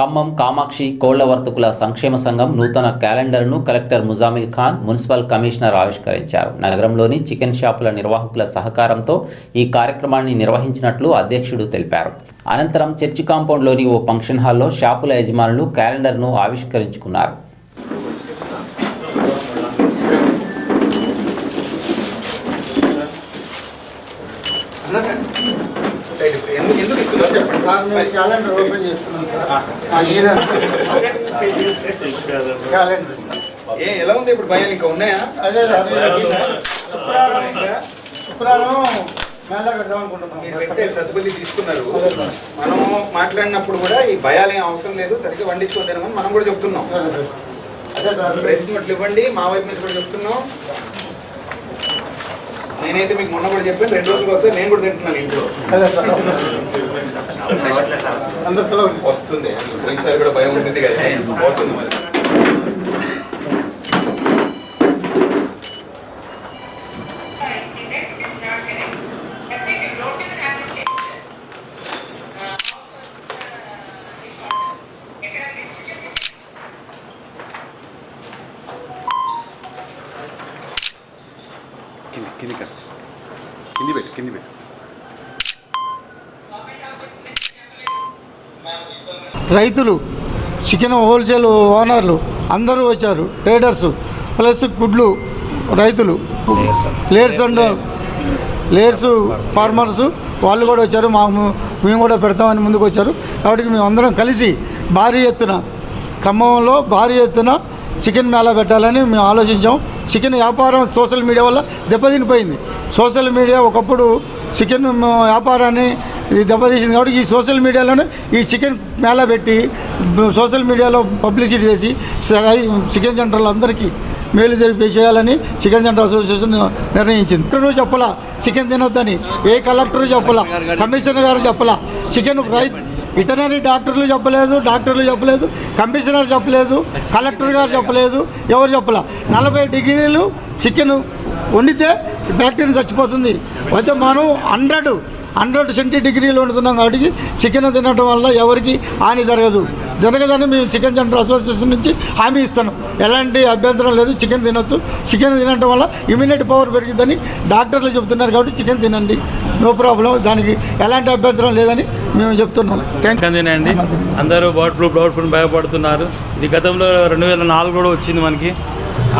ఖమ్మం కామాక్షి కోళ్ళ వర్తకుల సంక్షేమ సంఘం నూతన క్యాలెండర్ను collector Muzammil Khan municipal commissioner ఆవిష్కరించారు. నగరంలోని చికెన్ షాపుల నిర్వాహకుల సహకారంతో ఈ కార్యక్రమాన్ని నిర్వహించినట్లు అధ్యక్షుడు తెలిపారు. అనంతరం చర్చి కాంపౌండ్లోని ఓ ఫంక్షన్ హాల్లో షాపుల యజమానులు క్యాలెండర్ను ఆవిష్కరించుకున్నారు. చెప్పండి. సార్ మేము క్యాలెండర్ ఓపెన్ చేస్తున్నాం సార్. క్యాలెండర్. ఏ ఎలా ఉంది ఇప్పుడు భయాలు ఇంకా ఉన్నాయా? అదే శుక్రవారం ఇంకా శుక్రవారం తీసుకున్నారు. మనం మాట్లాడినప్పుడు కూడా ఈ భయాలు ఏం అవసరం లేదు. సరిగ్గా వండించుకోదేమని మనం కూడా చెప్తున్నాం. అదే సార్. ప్రెస్ నోట్లు ఇవ్వండి. మా వైపు నుంచి కూడా చెప్తున్నాం. నేనైతే మీకు మొన్న కూడా చెప్పాను. రెండు రోజులకు వస్తే నేను కూడా తింటున్నాను ఇంట్లో. అదే సార్. అందరితో వస్తుంది. పోయినసారి కూడా భయం ఉంటుంది కదా. పోతుంది మరి కింది కింది కింది పెట్టు కింది పెట్టు. రైతులు చికెన్ హోల్సేల్ ఓనర్లు అందరూ వచ్చారు ట్రేడర్స్ ప్లస్ గుడ్లు రైతులు. లేయర్స్ అండ్ లేయర్స్ ఫార్మర్స్ వాళ్ళు కూడా వచ్చారు మాకు మేము కూడా పెడతామని ముందుకు వచ్చారు. కాబట్టి మేము అందరం కలిసి భారీ ఎత్తున ఖమ్మంలో భారీ ఎత్తున చికెన్ మేళా పెట్టాలని మేము ఆలోచించాం. చికెన్ వ్యాపారం సోషల్ మీడియా వల్ల దెబ్బతినిపోయింది. సోషల్ మీడియా ఒకప్పుడు చికెన్ వ్యాపారాన్ని ఇది దెబ్బతీసింది కాబట్టి ఈ సోషల్ మీడియాలోనే ఈ చికెన్ మేళా పెట్టి సోషల్ మీడియాలో పబ్లిసిటీ చేసి చికెన్ సెంటర్లు అందరికీ మేలు జరిపి చేయాలని చికెన్ సెంటర్ అసోసియేషన్ నిర్ణయించింది. ఇప్పుడు చెప్పలా చికెన్ తినొద్దని. ఏ కలెక్టర్ చెప్పలా కమిషనర్ గారు చెప్పలా చికెన్ రైతు వెటనరీ డాక్టర్లు చెప్పలేదు డాక్టర్లు చెప్పలేదు కమిషనర్ చెప్పలేదు కలెక్టర్ గారు చెప్పలేదు ఎవరు చెప్పలా. నలభై డిగ్రీలు చికెన్ వండితే బ్యాక్టీరియా చచ్చిపోతుంది. అయితే మనం హండ్రెడ్ హండ్రెడ్ సెంటీ డిగ్రీలో వండుతున్నాం కాబట్టి చికెన్ తినడం వల్ల ఎవరికి హాని జరగదు. జరగదని మేము చికెన్ సెంటర్ అసోసియేషన్ నుంచి హామీ ఇస్తాను. ఎలాంటి అభ్యంతరం లేదు చికెన్ తినొచ్చు. చికెన్ తినడం వల్ల ఇమ్యూనిటీ పవర్ పెరుగుతుందని డాక్టర్లు చెప్తున్నారు కాబట్టి చికెన్ తినండి. No problem. దానికి ఎలాంటి అభ్యంతరం లేదని మేము చెప్తున్నాం. థ్యాంక్ చికెన్ తినండి. అందరూ బర్డ్ ఫ్లూ బర్డ్ ఫ్లూ భయపడుతున్నారు. ఇది గతంలో రెండు వేల నాలుగు కూడా వచ్చింది మనకి.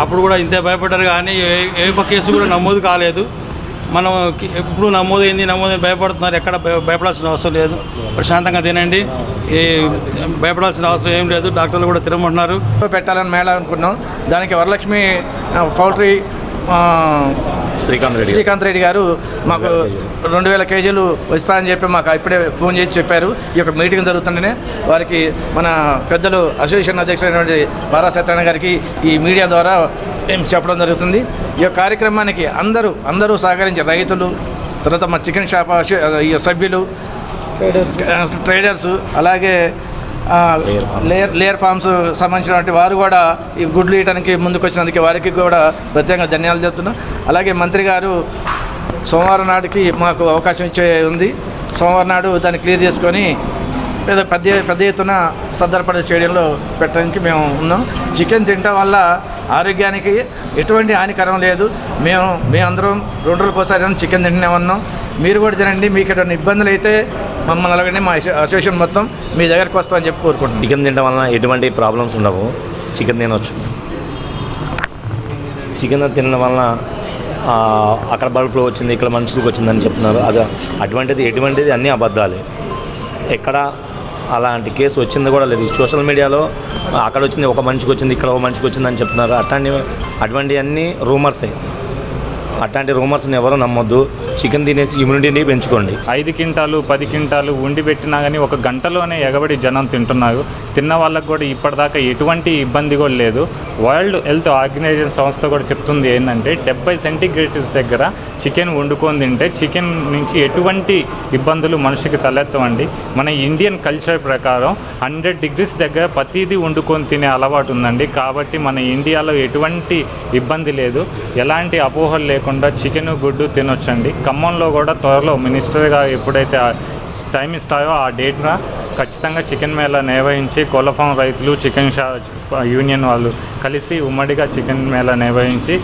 అప్పుడు కూడా ఇంతే భయపడ్డారు కానీ ఏ ఏ ఒక్క కేసు కూడా నమోదు కాలేదు. మనం ఎప్పుడు నమోదైంది నమోదైంది భయపడుతున్నారు ఎక్కడ భయపడాల్సిన అవసరం లేదు. ప్రశాంతంగా తినండి. ఈ భయపడాల్సిన అవసరం ఏం లేదు. డాక్టర్లు కూడా తినమంటున్నారు. పెట్టాలని మేళ అనుకున్నాం. దానికి వరలక్ష్మి పౌల్ట్రీ శ్రీకాంత్ శ్రీకాంత్ రెడ్డి గారు మాకు రెండు వేల కేజీలు వస్తాయని చెప్పి మాకు ఇప్పుడే ఫోన్ చేసి చెప్పారు. ఈ యొక్క మీటింగ్ జరుగుతుంటేనే వారికి మన పెద్దలు అసోసియేషన్ అధ్యక్షుడైనటువంటి బారా సత్యనారాయణ గారికి ఈ మీడియా ద్వారా మేము చెప్పడం జరుగుతుంది. ఈ యొక్క కార్యక్రమానికి అందరూ అందరూ సహకరించారు రైతులు తర్వాత మా చికెన్ షాప్ సభ్యులు ట్రేడర్స్ అలాగే లేయర్ లేయర్ ఫార్మ్స్ సంబంధించినటువంటి వారు కూడా ఈ గుడ్లు ఇవ్వడానికి ముందుకు వచ్చినందుకు వారికి కూడా ప్రత్యేకంగా ధన్యవాదాలు చెప్తున్నాం. అలాగే మంత్రి గారు సోమవారం నాటికి మాకు అవకాశం ఇచ్చే ఉంది. సోమవారం నాడు దాన్ని క్లియర్ చేసుకొని పెద్ద పెద్ద పెద్ద ఎత్తున సర్దార్పల్లి స్టేడియంలో పెట్టడానికి మేము ఉన్నాం. చికెన్ తినటం వల్ల ఆరోగ్యానికి ఎటువంటి హానికరం లేదు. మేము మేమందరం రెండు రోజులకోసారి చికెన్ తింటూనే ఉన్నాం. మీరు కూడా తినండి. మీకు ఎటువంటి ఇబ్బందులు అయితే మమ్మల్ని అలాగనే మా అసోసియేషన్ మొత్తం మీ దగ్గరకు వస్తామని చెప్పి కోరుకుంటున్నాం. చికెన్ తినడం వలన ఎటువంటి ప్రాబ్లమ్స్ ఉండవు. చికెన్ తినవచ్చు చికెన్ తినడం వలన అక్కడ బల్బ్ ఫ్లో వచ్చింది ఇక్కడ మనుషులకు వచ్చిందని చెప్తున్నారు. అది అటువంటిది ఎటువంటిది అన్నీ అబద్ధాలే. ఎక్కడ అలాంటి కేసు వచ్చింది కూడా లేదు. సోషల్ మీడియాలో అక్కడ వచ్చింది ఒక మనిషికి వచ్చింది ఇక్కడ ఒక మనిషికి అని చెప్తున్నారు. అట్లాంటి అటువంటివన్నీ రూమర్సే. అట్లాంటి రూమర్స్ని ఎవరు నమ్మొద్దు. చికెన్ తినేసి ఇమ్యూనిటీని పెంచుకోండి. ఐదు క్వింటాలు పది క్వింటాలు ఉండి పెట్టినా కానీ ఒక గంటలోనే ఎగబడి జనం తింటున్నారు. తిన్న వాళ్ళకు కూడా ఇప్పటిదాకా ఎటువంటి ఇబ్బంది కూడా లేదు. వరల్డ్ హెల్త్ ఆర్గనైజేషన్ సంస్థ కూడా చెప్తుంది ఏంటంటే డెబ్బై సెంటిగ్రేడ్స్ దగ్గర చికెన్ వండుకొని తింటే చికెన్ నుంచి ఎటువంటి ఇబ్బందులు మనిషికి తలెత్తవండి. మన ఇండియన్ కల్చర్ ప్రకారం హండ్రెడ్ డిగ్రీస్ దగ్గర ప్రతిదీ వండుకొని తినే అలవాటు ఉందండి. కాబట్టి మన ఇండియాలో ఎటువంటి ఇబ్బంది లేదు. ఎలాంటి అపోహలు లేకుండా చికెన్ గుడ్డు తినొచ్చండి. ఖమ్మంలో కూడా త్వరలో మినిస్టర్గా ఎప్పుడైతే టైం ఇస్తాయో ఆ డేట్న ఖచ్చితంగా చికెన్ మేళా నిర్వహించి కోళ్ళ రైతులు చికెన్ షా యూనియన్ వాళ్ళు కలిసి ఉమ్మడిగా చికెన్ మేళా నిర్వహించి